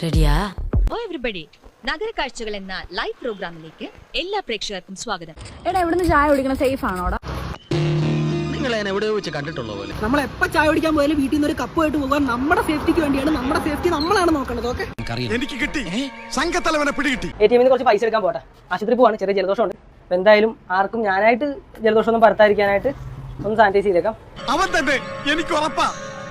റെഡിയാ ഓ എവരിബഡി നഗര കാഴ്ചകൾ എന്ന ലൈവ് പ്രോഗ്രാമിലേക്ക് എല്ലാ പ്രേക്ഷകർക്കും സ്വാഗതം. എടാ ഇവിടുന്ന് ചായ കുടിക്കണം സേഫ് ആണോടാ? നിങ്ങളെ എവിടെയോ വെച്ച് കണ്ടിട്ടുള്ള പോലെ? നമ്മൾ എപ്പോ ചായ കുടിക്കാൻ പോയാലും വീട്ടിൽ നിന്ന് ഒരു കപ്പ് ആയിട്ട് പോകാൻ നമ്മുടെ സേഫ്റ്റിക്ക് വേണ്ടിയാണ് നമ്മുടെ സേഫ്റ്റി നമ്മളാണ് നോക്കേണ്ടത് ഓക്കെ എനിക്ക് കിട്ടി. സംഘത്തലവനെ പിടികിട്ടി. എ ടി എമ്മിൽ കുറച്ച് പൈസ എടുക്കാൻ പോട്ടെ. ആശുപത്രി പോവാണ് ചെറിയ ജലദോഷമുണ്ട്. അപ്പൊ എന്തായാലും ആർക്കും ഞാനായിട്ട് ജലദോഷം ഒന്നും പരത്താതിരിക്കാനായിട്ട് ഒന്ന് സാനിറ്റൈസ് ചെയ്തേക്കാം. അവൻ തന്നെ എനിക്ക് ഉറപ്പാ.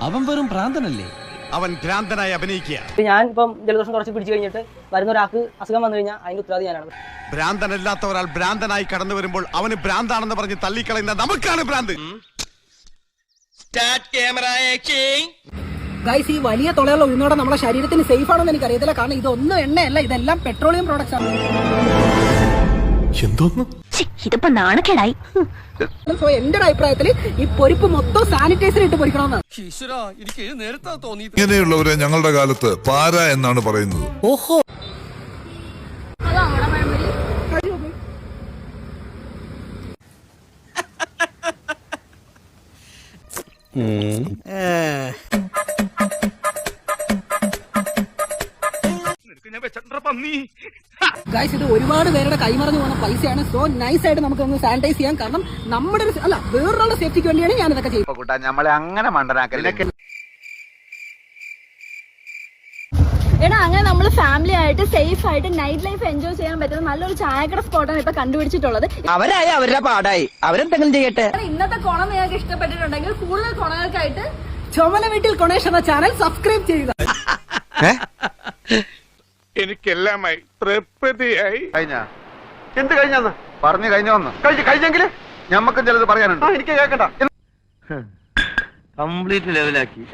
അവൻ വെറും ഭ്രാന്തനല്ലേ അവൻ ഭ്രാന്തനായി അഭിനയിക്കുക. ഞാൻ ഇപ്പം ജലദോഷം കുറച്ച് പിടിച്ചു കഴിഞ്ഞിട്ട് വരുന്ന ഒരാൾക്ക് അസുഖം വന്നു കഴിഞ്ഞാൽ അതിന്റെ ഉത്തരവാദി ഞാനാണ് ഭ്രാന്തനല്ലാത്ത ഒരാൾ ഭ്രാന്തനായി കടന്നു വരുമ്പോൾ അവന് ഭ്രാന്താണെന്ന് പറഞ്ഞ് തള്ളിക്കളയുന്ന നമുക്കാണ് ഭ്രാന്ത്. ഗൈസ് ഈ വലിയ തുളയുള്ള ഉഴുന്നോടെ നമ്മുടെ ശരീരത്തിന് സേഫ് ആണെന്ന് എനിക്കറിയത്തില്ല. കാരണം ഇതൊന്നും എണ്ണയല്ല ഇതെല്ലാം പെട്രോളിയം പ്രോഡക്റ്റ്സ് ആണ്. എന്തോന്നു? ഇതിപ്പോ നാണക്കേടായി. സോ എന്റെ ഒരു അഭിപ്രായത്തിൽ ഈ പൊരിപ്പ് മൊത്തം സാനിറ്റൈസർ ഇട്ട് പൊരിക്കണമെന്നാണ് ഇങ്ങനെയുള്ളവരെ ഞങ്ങളുടെ കാലത്ത് പാര എന്നാണ് പറയുന്നത്. ഓഹോ. ഗൈസ് ഇത് ഒരുപാട് പേരുടെ കൈമറഞ്ഞു പോകുന്ന പൈസയാണ്. സോ നൈസ് ആയിട്ട് നമുക്ക് ഒന്ന് സാനിറ്റൈസ് ചെയ്യാം. കാരണം നമ്മുടെ ഒരു അല്ല വേറൊരാളുടെ സേഫ്റ്റിക്ക് വേണ്ടിയാണ് ഞാൻ ഇതൊക്കെ ചെയ്യുന്നത് കൂട്ടാ നമ്മളെ അങ്ങനെ മണ്ടനാക്കല്ലേ? എടാ അങ്ങനെ നമ്മൾ ഫാമിലി ആയിട്ട് സേഫ് ആയിട്ട് നൈറ്റ് ലൈഫ് എൻജോയ് ചെയ്യാൻ പറ്റുന്ന നല്ലൊരു ചായക്കട സ്പോട്ടാണ് ഇപ്പൊ കണ്ടുപിടിച്ചിട്ടുള്ളത്. അവരായി അവരുടെ പാടായി. അവരെന്തെങ്കിലും ചെയ്യട്ടെ. ഇന്നത്തെ കുണം നിങ്ങൾക്ക് ഇഷ്ടപ്പെട്ടിട്ടുണ്ടെങ്കിൽ കൂടുതൽ കുണങ്ങൾക്കായിട്ട് ചുമല വീട്ടിൽ കൊണേഷ് എന്ന ചാനൽ സബ്സ്ക്രൈബ് ചെയ്യുക. എല്ലാമായി തൃപ്തിയായി. കഴിഞ്ഞ? എന്ത് കഴിഞ്ഞാന്ന്? പറഞ്ഞു കഴിഞ്ഞോന്ന്. കഴിഞ്ഞു കഴിഞ്ഞെങ്കിൽ ഞമ്മക്ക് ചിലത് പറയാനുണ്ട്. എനിക്ക് കേക്കണ്ട. കംപ്ലീറ്റ് ലെവലാക്കി.